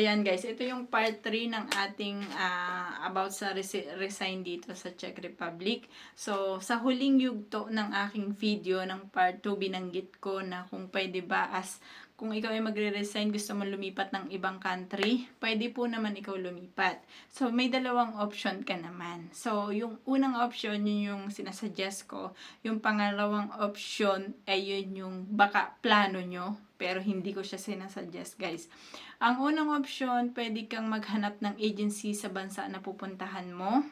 Ayan guys, ito yung part 3 ng ating ah, about sa resi- resign dito sa Czech Republic. So, sa huling yugto ng aking video ng part 2, binanggit ko na kung pwede ba as kung ikaw ay magre-resign, gusto mo lumipat ng ibang country, pwede po naman ikaw lumipat. So, may dalawang option ka naman. So, yung unang option, yun yung sinasuggest ko. Yung pangalawang option, ay yun yung baka plano nyo, pero hindi ko siya sinasuggest, guys. Ang unang option, pwede kang maghanap ng agency sa bansa na pupuntahan mo.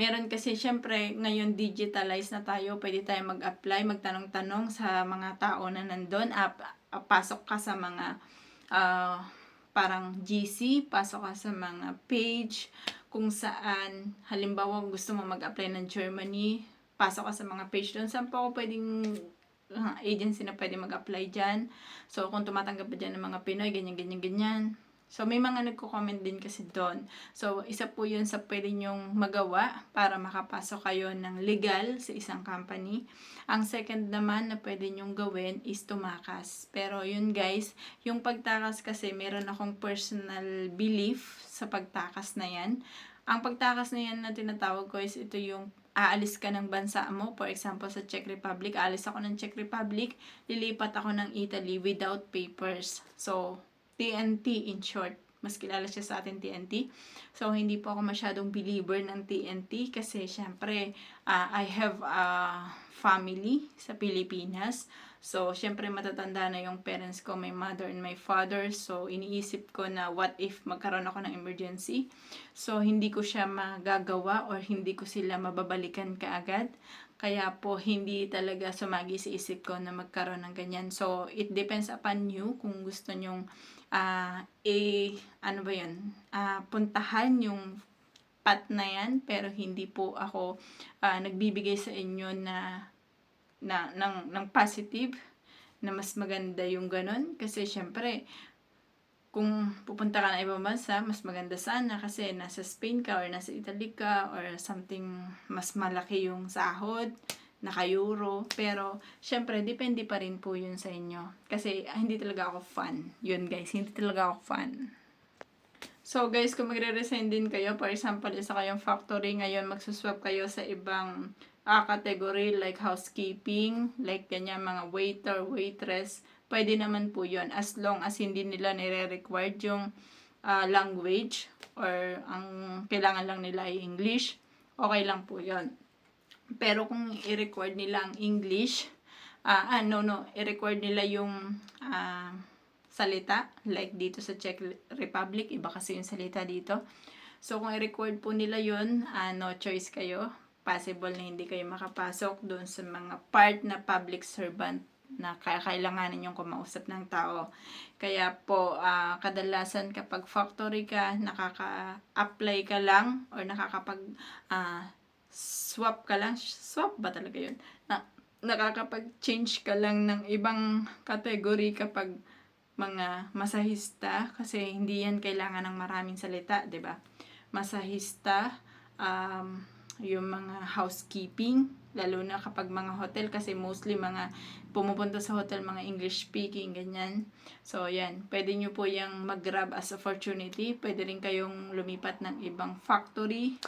Meron kasi syempre ngayon digitalize na tayo, pwede tayo mag-apply, magtanong-tanong sa mga tao na nandun, Ap- pasok ka sa mga ah, parang GC, pasok ka sa mga page kung saan halimbawa gusto mo mag-apply ng Germany, pasok ka sa mga page doon. Saan po ako pwedeng uh, agency na pwede mag-apply dyan. So, kung tumatanggap ba dyan ng mga Pinoy, ganyan, ganyan, ganyan. So, may mga nagko-comment din kasi doon. So, isa po yun sa pwede nyong magawa para makapasok kayo ng legal sa isang company. Ang second naman na pwede nyong gawin is tumakas. Pero yun guys, yung pagtakas kasi meron akong personal belief sa pagtakas na yan. Ang pagtakas na yan na tinatawag ko is ito yung aalis ka ng bansa mo. For example, sa Czech Republic, aalis ako ng Czech Republic, lilipat ako ng Italy without papers. So, TNT in short. Mas kilala siya sa atin TNT. So, hindi po ako masyadong believer ng TNT kasi syempre, ah, I have a family sa Pilipinas. So, syempre matatanda na yung parents ko, my mother and my father. So, iniisip ko na what if magkaroon ako ng emergency. So, hindi ko siya magagawa or hindi ko sila mababalikan kaagad. Kaya po, hindi talaga sumagi sa isip ko na magkaroon ng ganyan. So, it depends upon you kung gusto nyong ah eh, ano ba yun, ah puntahan yung path na yan, pero hindi po ako ah, nagbibigay sa inyo na na ng ng positive na mas maganda yung ganun kasi syempre kung pupunta ka ng ibang bansa, mas maganda sana kasi nasa Spain ka or nasa Italy ka or something mas malaki yung sahod, naka-euro. Pero, syempre, depende pa rin po yun sa inyo. Kasi, ah, hindi talaga ako fan. Yun guys, hindi talaga ako fan. So guys, kung magre-resign din kayo, for example, isa kayong factory ngayon, magsuswap kayo sa ibang ah, category like housekeeping, like ganyan mga waiter, waitress, pwede naman po yon as long as hindi nila nire-required yung ah, language or ang kailangan lang nila ay English, okay lang po yon Pero kung i-record nila ang English, ah, ah, no, no, i-record nila yung ah, salita, like dito sa Czech Republic, iba kasi yung salita dito. So, kung i-record po nila yun, ah, no choice kayo. Possible na hindi kayo makapasok doon sa mga part na public servant na kailanganin yung kumausap ng tao. Kaya po, ah, kadalasan kapag factory ka, nakaka-apply ka lang or nakakapag ah, swap ka lang. Swap ba talaga yun? Na, nakakapag-change ka lang ng ibang category kapag mga masahista kasi hindi yan kailangan ng maraming salita, 'di ba? Masahista, um, yung mga housekeeping, lalo na kapag mga hotel kasi mostly mga pumupunta sa hotel mga English speaking ganyan. So yan, pwede nyo po yung mag-grab as opportunity. Pwede rin kayong lumipat ng ibang factory.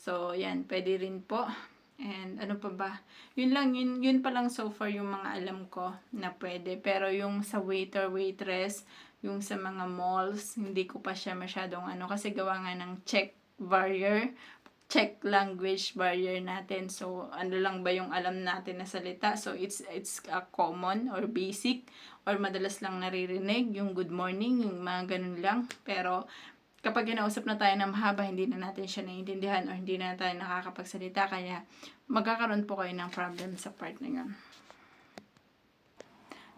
So yan, pwede rin po. And ano pa ba? Yun lang, yun, yun pa lang so far yung mga alam ko na pwede. Pero yung sa waiter, waitress, yung sa mga malls, hindi ko pa siya masyadong ano. Kasi gawa nga ng Czech barrier, Czech language barrier natin. So, ano lang ba yung alam natin na salita? So, it's it's a common or basic or madalas lang naririnig yung good morning, yung mga ganun lang. Pero, kapag kinausap na tayo ng mahaba, hindi na natin siya naiintindihan or hindi na tayo nakakapagsalita. Kaya, magkakaroon po kayo ng problem sa part na yun.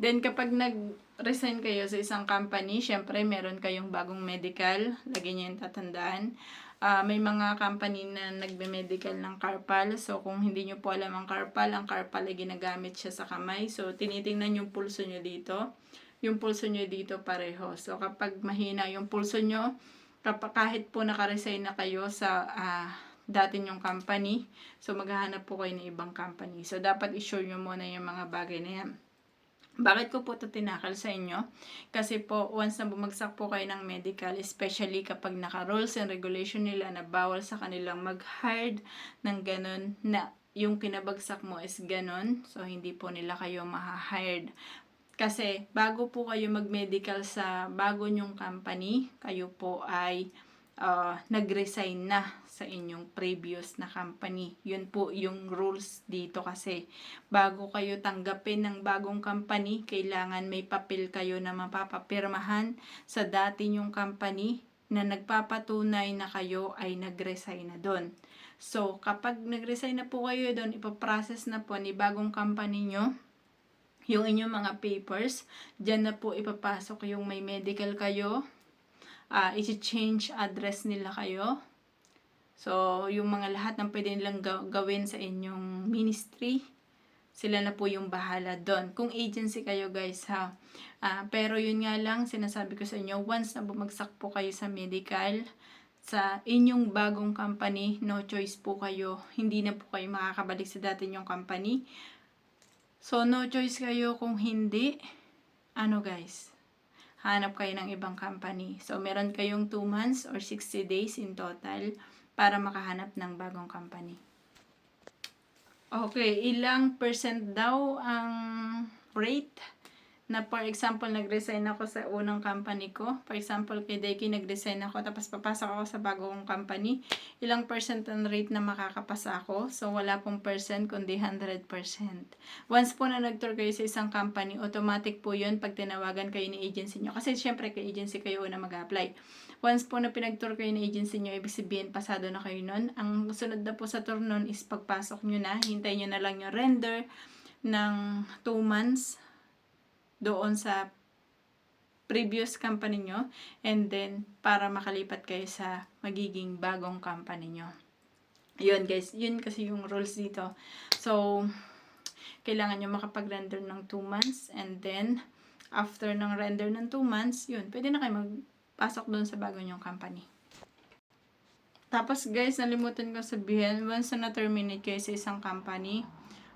Then, kapag nag-resign kayo sa isang company, syempre, meron kayong bagong medical. Lagi niyo yung tatandaan. Ah, may mga company na nagbe-medical ng carpal. So, kung hindi nyo po alam ang carpal, ang carpal ay ginagamit siya sa kamay. So, tinitingnan yung pulso nyo dito. Yung pulso nyo dito pareho. So, kapag mahina yung pulso nyo, kapag kahit po nakaresign na kayo sa ah, dati nyong company, so maghahanap po kayo ng ibang company. So, dapat i-sure nyo muna yung mga bagay na yan. Bakit ko po ito tinakal sa inyo? Kasi po, once na bumagsak po kayo ng medical, especially kapag naka-rules and regulation nila na bawal sa kanilang mag-hire ng ganun na yung pinabagsak mo is ganun, so hindi po nila kayo maha-hired. Kasi bago po kayo mag-medical sa bago nyong company, kayo po ay uh, nag-resign na sa inyong previous na company. Yun po yung rules dito kasi bago kayo tanggapin ng bagong company, kailangan may papel kayo na mapapapirmahan sa dati nyong company na nagpapatunay na kayo ay nag-resign na doon. So, kapag nag-resign na po kayo doon, ipaprocess na po ni bagong company nyo yung inyong mga papers. Diyan na po ipapasok yung may medical kayo, uh, i-change address nila kayo. So, yung mga lahat ng pwede nilang ga- gawin sa inyong ministry, sila na po yung bahala doon. Kung agency kayo guys ha. Ah, pero yun nga lang, sinasabi ko sa inyo, once na bumagsak po kayo sa medical, sa inyong bagong company, no choice po kayo. Hindi na po kayo makakabalik sa dati nyong company. So, no choice kayo kung hindi, ano guys, hanap kayo ng ibang company. So, meron kayong 2 months or 60 days in total para makahanap ng bagong company. Okay, ilang percent daw ang rate na for example, nag-resign ako sa unang company ko. For example, kay Deki, nag-resign ako, tapos papasok ako sa bagong company. Ilang percent ang rate na makakapasa ako? So, wala pong percent, kundi 100%. Once po na nag-tour kayo sa isang company, automatic po yun pag tinawagan kayo ni agency nyo. Kasi, syempre, kay agency kayo una mag-apply. Once po na pinag-tour kayo ni agency nyo, ibig sabihin, pasado na kayo nun. Ang sunod na po sa tour nun is pagpasok nyo na, hintay nyo na lang yung render ng 2 months doon sa previous company nyo and then para makalipat kayo sa magiging bagong company nyo. Yun guys, yun kasi yung rules dito. So, kailangan nyo makapag-render ng 2 months and then after ng render ng 2 months, yun, pwede na kayo magpasok doon sa bago nyong company. Tapos guys, nalimutan ko sabihin, once na terminate kayo sa isang company,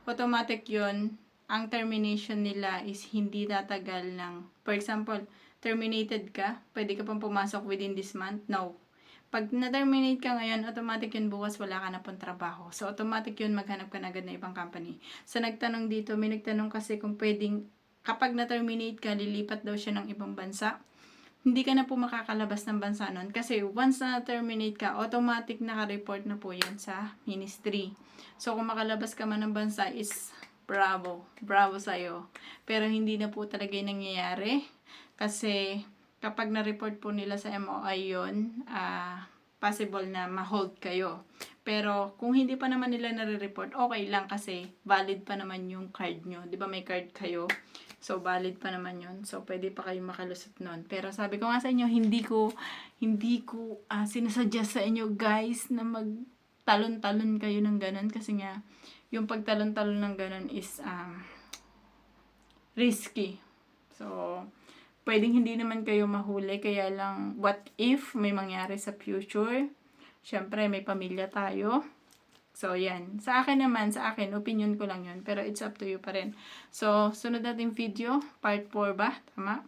automatic yun, ang termination nila is hindi tatagal ng, for example, terminated ka, pwede ka pang pumasok within this month? No. Pag na-terminate ka ngayon, automatic yun bukas wala ka na pong trabaho. So, automatic yun maghanap ka na agad ng ibang company. So, nagtanong dito, may nagtanong kasi kung pwedeng, kapag na-terminate ka, lilipat daw siya ng ibang bansa. Hindi ka na po makakalabas ng bansa nun. Kasi once na terminate ka, automatic naka-report na po yun sa ministry. So, kung makalabas ka man ng bansa is bravo, bravo sa'yo. Pero hindi na po talaga yung nangyayari. Kasi kapag na-report po nila sa MOI yun, uh, possible na ma-hold kayo. Pero kung hindi pa naman nila nare-report, okay lang kasi valid pa naman yung card nyo. Di ba may card kayo? So, valid pa naman yun. So, pwede pa kayo makalusot nun. Pero sabi ko nga sa inyo, hindi ko, hindi ko uh, sinasuggest sa inyo guys na mag talon-talon kayo ng ganun. Kasi nga, yung pagtalon-talon ng ganun is um, risky. So, pwedeng hindi naman kayo mahuli, kaya lang, what if may mangyari sa future? Siyempre, may pamilya tayo. So, yan. Sa akin naman, sa akin, opinion ko lang yun. Pero it's up to you pa rin. So, sunod natin video, part 4 ba? Tama?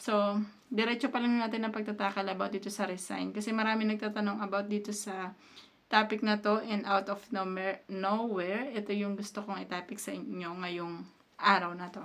So, diretso pa lang natin ang pagtatakal about dito sa resign. Kasi marami nagtatanong about dito sa topic na to and out of nowhere, nowhere ito yung gusto kong i-topic sa inyo ngayong araw na to.